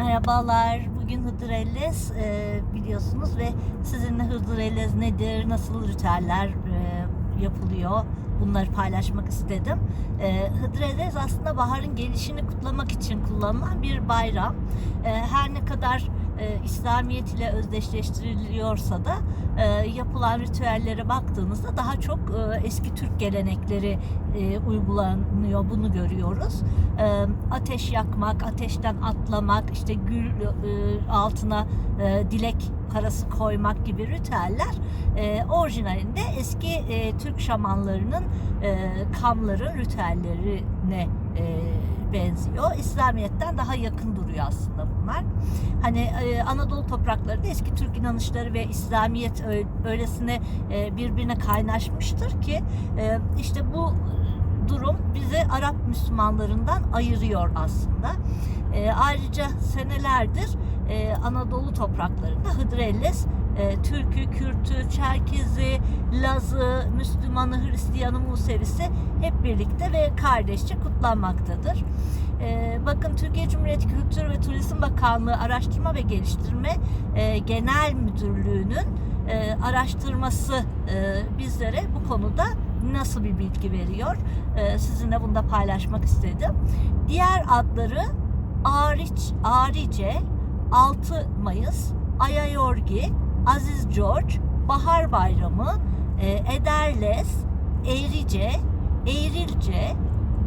Merhabalar. Bugün Hıdrellez e, biliyorsunuz ve sizinle Hıdrellez nedir, nasıl ritüeller e, yapılıyor bunları paylaşmak istedim. E, Hıdrellez aslında baharın gelişini kutlamak için kullanılan bir bayram. E, her ne kadar e, İslamiyet ile özdeşleştiriliyorsa da e, yapılan ritüellere baktığınızda daha çok e, eski Türk gelenekleri e, uygulanıyor. Bunu görüyoruz. E, ateş yakmak, ateşten atlamak, işte gül e, altına e, dilek parası koymak gibi ritüeller e, orijinalinde eski e, Türk şamanlarının e, kamların ritüellerine e, benziyor. İslamiyet'ten daha yakın duruyor aslında bunlar. Hani e, Anadolu topraklarında eski Türk inanışları ve İslamiyet öylesine e, birbirine kaynaşmıştır ki e, işte bu durum bizi Arap Müslümanlarından ayırıyor aslında. E, ayrıca senelerdir e, Anadolu topraklarında Hıdrellez e, Türk'ü, Kürt'ü, Çerkez'i, Laz'ı, Müslüman'ı, Hristiyan'ı, Musevisi hep birlikte ve kardeşçe kutlanmaktadır. E, bakın Türkiye Cumhuriyeti Kültür ve Turizm Bakanlığı Araştırma ve Geliştirme e, Genel Müdürlüğü'nün e, araştırması e, bizlere bu konuda nasıl bir bilgi veriyor? E, sizinle bunu da paylaşmak istedim. Diğer adları Ariç, Arice, 6 Mayıs, Ayayorgi, Aziz George, Bahar Bayramı, e, Ederles, Eğrice, Eğrilce,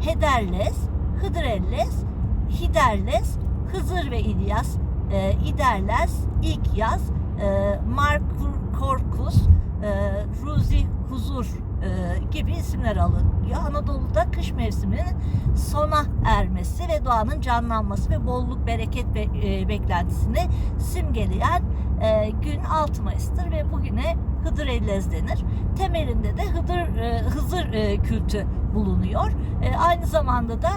Hederles, Hıdrellez, Hiderles, Hızır ve İlyas, e, İderles, İlk Yaz, e, Markorkus, e, Ruzi Huzur gibi isimler alınıyor. Anadolu'da kış mevsiminin sona ermesi ve doğanın canlanması ve bolluk, bereket ve e, beklentisini simgeleyen e, gün 6 Mayıs'tır ve bugüne Hıdır Ellez denir. Temelinde de Hıdır e, Hızır e, kültü bulunuyor. E, aynı zamanda da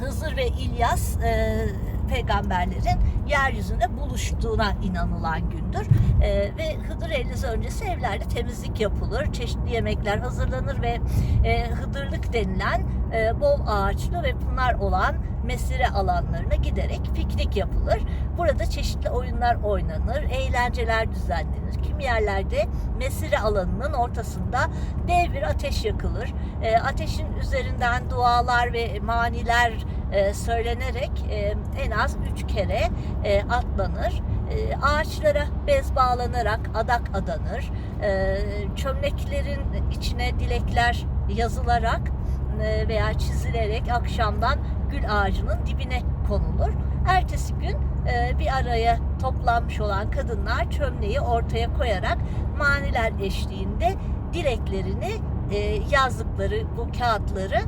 Hızır ve İlyas e, peygamberlerin yeryüzünde buluştuğuna inanılan gündür. E, ve Hıdır Ellez öncesi evlerde temizlik yapılır, çeşitli yemekler hazırlanır ve e, Hıdırlık denilen e, bol ağaçlı ve pınar olan mesire alanlarına giderek piknik yapılır. Burada çeşitli oyunlar oynanır, eğlenceler düzenlenir. Kimi yerlerde mesire alanının ortasında dev bir ateş yakılır. E, ateşin üzerinden dualar ve maniler e, söylenerek en az üç kere atlanır. Ağaçlara bez bağlanarak adak adanır. Çömleklerin içine dilekler yazılarak veya çizilerek akşamdan gül ağacının dibine konulur. Ertesi gün e, bir araya toplanmış olan kadınlar çömleği ortaya koyarak maniler eşliğinde dileklerini e, yazdıkları bu kağıtları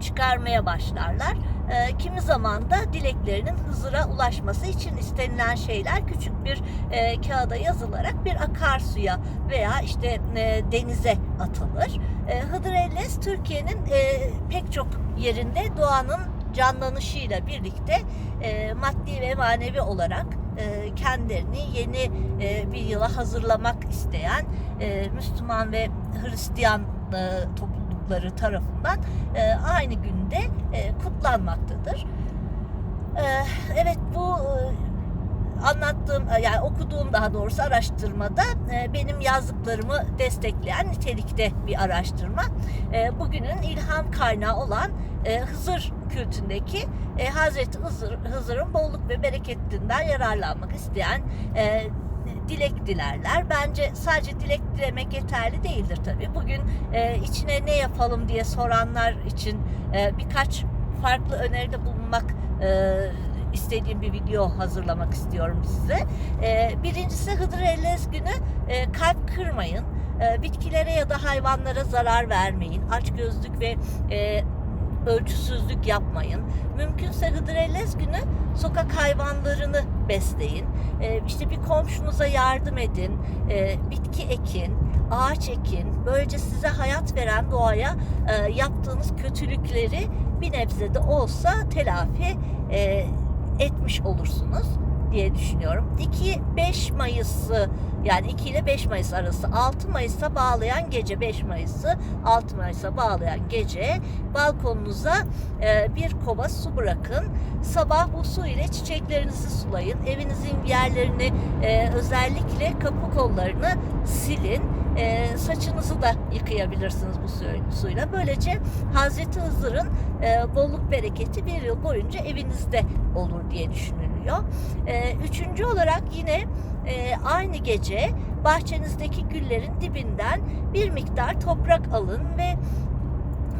çıkarmaya başlarlar. E, kimi zaman da dileklerinin Hızır'a ulaşması için istenilen şeyler küçük bir e, kağıda yazılarak bir akarsuya veya işte e, denize atılır. E, Hıdrellez Türkiye'nin e, pek çok yerinde doğanın canlanışıyla birlikte e, maddi ve manevi olarak e, kendilerini yeni e, bir yıla hazırlamak isteyen e, Müslüman ve Hristiyan e, toplulukları tarafından e, aynı günde e, kutlanmaktadır. E, evet bu e, anlattığım e, yani okuduğum daha doğrusu araştırmada e, benim yazdıklarımı destekleyen nitelikte bir araştırma. E, bugünün ilham kaynağı olan e, Hızır kültündeki e, Hazreti Hızır, Hızır'ın bolluk ve bereketinden yararlanmak isteyen e, dilek dilerler. Bence sadece dilek dilemek yeterli değildir tabii. Bugün e, içine ne yapalım diye soranlar için e, birkaç farklı öneride bulunmak e, istediğim bir video hazırlamak istiyorum size. E, birincisi Hıdır Ellez günü e, kalp kırmayın. E, bitkilere ya da hayvanlara zarar vermeyin. Açgözlük ve e, ölçüsüzlük yapmayın. Mümkünse Hıdrellez günü sokak hayvanlarını besleyin. Ee, işte bir komşunuza yardım edin. Ee, bitki ekin, ağaç ekin. Böylece size hayat veren doğaya e, yaptığınız kötülükleri bir nebze de olsa telafi e, etmiş olursunuz diye düşünüyorum. 2-5 Mayıs'ı yani 2 ile 5 Mayıs arası 6 Mayıs'a bağlayan gece 5 Mayıs'ı 6 Mayıs'a bağlayan gece balkonunuza e, bir kova su bırakın. Sabah bu su ile çiçeklerinizi sulayın. Evinizin yerlerini e, özellikle kapı kollarını silin. E, saçınızı da yıkayabilirsiniz bu su- suyla. Böylece Hazreti Hızır'ın e, bolluk bereketi bir yıl boyunca evinizde olur diye düşünülüyor. E, üçüncü olarak yine e, aynı gece bahçenizdeki güllerin dibinden bir miktar toprak alın ve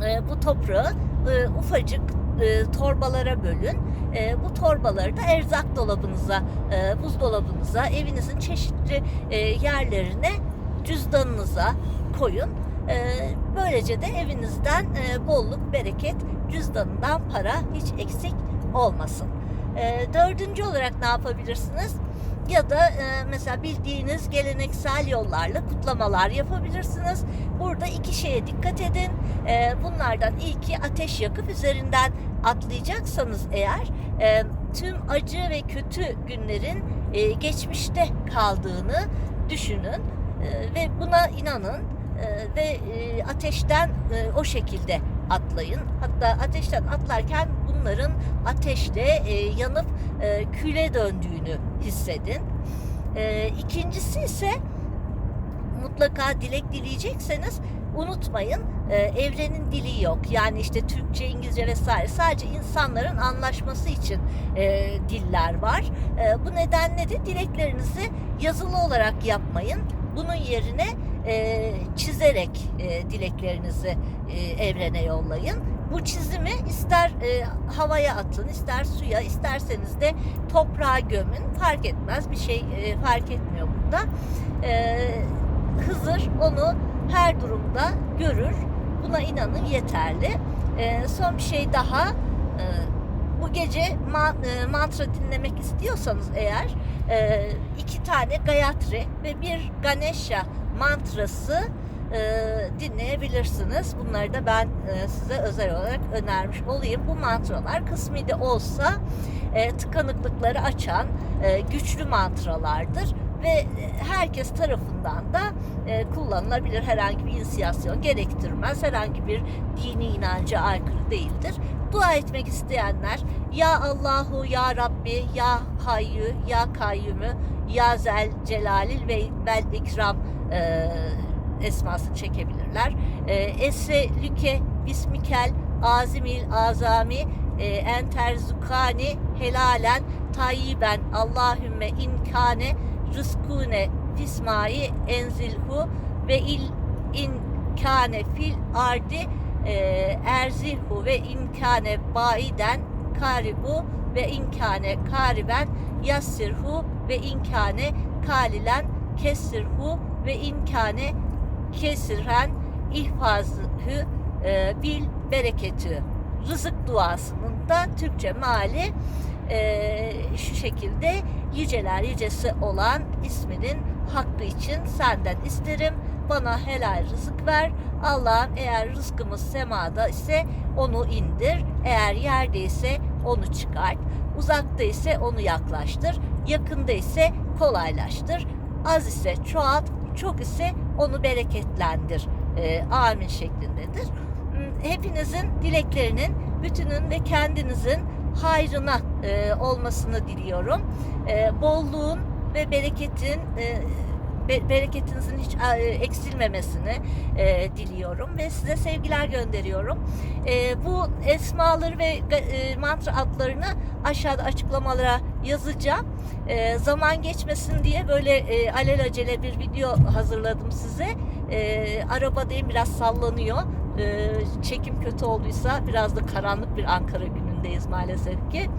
e, bu toprağı e, ufacık e, torbalara bölün. E, bu torbaları da erzak dolabınıza, e, buzdolabınıza, evinizin çeşitli e, yerlerine, cüzdanınıza koyun. E, böylece de evinizden e, bolluk, bereket, cüzdanından para hiç eksik olmasın. E, dördüncü olarak ne yapabilirsiniz? Ya da e, mesela bildiğiniz geleneksel yollarla kutlamalar yapabilirsiniz. Burada iki şeye dikkat edin. E, bunlardan ilki ateş yakıp üzerinden atlayacaksanız eğer e, tüm acı ve kötü günlerin e, geçmişte kaldığını düşünün E, ve buna inanın E, ve e, ateşten e, o şekilde atlayın. Hatta ateşten atlarken bunların ateşle e, yanıp e, küle döndüğünü hissedin. E, ikincisi ise mutlaka dilek dileyecekseniz unutmayın e, evrenin dili yok. Yani işte Türkçe, İngilizce vesaire sadece insanların anlaşması için e, diller var. E, bu nedenle de dileklerinizi yazılı olarak yapmayın. Bunun yerine e, çizerek e, dileklerinizi e, evrene yollayın. Bu çizimi ister e, havaya atın, ister suya, isterseniz de toprağa gömün. Fark etmez, bir şey e, fark etmiyor burada. E, Hızır onu her durumda görür. Buna inanın yeterli. E, son bir şey daha. E, bu gece ma- e, mantra dinlemek istiyorsanız eğer e, iki tane Gayatri ve bir Ganesha mantrası e, dinleyebilirsiniz. Bunları da ben e, size özel olarak önermiş olayım. Bu mantralar kısmi de olsa e, tıkanıklıkları açan e, güçlü mantralardır ve e, herkes tarafından da e, kullanılabilir. Herhangi bir inisiyasyon gerektirmez. Herhangi bir dini inanca aykırı değildir. Dua etmek isteyenler ya Allahu ya Rabbi ya Hayyu ya Kayyumü ya Zel Celalil ve Vel İkram e, esmasını çekebilirler. E, Eselüke Bismikel Azimil Azami e, Enter Zukani Helalen Tayyiben Allahümme inkane rızkune fismai enzilhu ve il inkane fil ardi e, erzilhu ve inkane baiden karibu ve inkane kariben yassirhu ve inkane kalilen kesirhu ve inkane kesirhen ihfazhü e, bil bereketü rızık duasının da Türkçe mali e, şu şekilde yüceler yücesi olan isminin hakkı için senden isterim. Bana helal rızık ver. Allah'ım eğer rızkımız semada ise onu indir. Eğer yerde ise onu çıkart. Uzakta ise onu yaklaştır. Yakında ise kolaylaştır. Az ise çoğalt, çok ise onu bereketlendir. E, amin şeklindedir. Hmm, Hepinizin dileklerinin, bütünün ve kendinizin hayrına e, olmasını diliyorum. E, bolluğun ve bereketin e, be- bereketinizin hiç e, eksilmemesini e, diliyorum ve size sevgiler gönderiyorum. E, bu esmaları ve mantra adlarını aşağıda açıklamalara yazacağım. Zaman geçmesin diye böyle e, alelacele bir video hazırladım size. E, arabadayım biraz sallanıyor. Çekim kötü olduysa biraz da karanlık bir Ankara günündeyiz maalesef ki.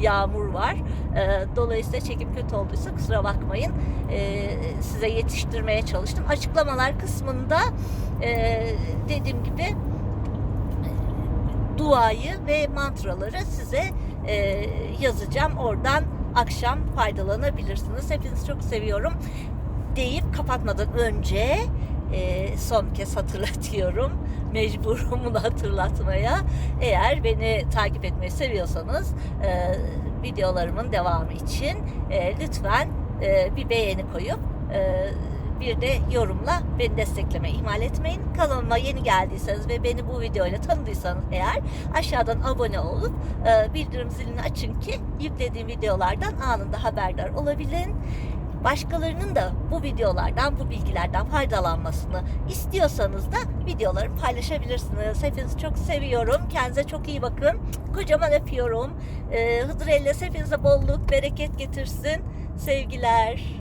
Yağmur var. E, dolayısıyla çekim kötü olduysa kusura bakmayın. E, size yetiştirmeye çalıştım. Açıklamalar kısmında e, dediğim gibi duayı ve mantraları size e, yazacağım. Oradan akşam faydalanabilirsiniz. Hepinizi çok seviyorum deyip kapatmadan önce e, son kez hatırlatıyorum. Mecburum bunu hatırlatmaya. Eğer beni takip etmeyi seviyorsanız e, videolarımın devamı için e, lütfen e, bir beğeni koyup e, bir de yorumla beni desteklemeyi ihmal etmeyin. Kanalıma yeni geldiyseniz ve beni bu videoyla tanıdıysanız eğer aşağıdan abone olup e, bildirim zilini açın ki yüklediğim videolardan anında haberdar olabilin. Başkalarının da bu videolardan, bu bilgilerden faydalanmasını istiyorsanız da videoları paylaşabilirsiniz. Hepinizi çok seviyorum. Kendinize çok iyi bakın. Kocaman öpüyorum. Ee, Hıdır Elles hepinize bolluk, bereket getirsin. Sevgiler.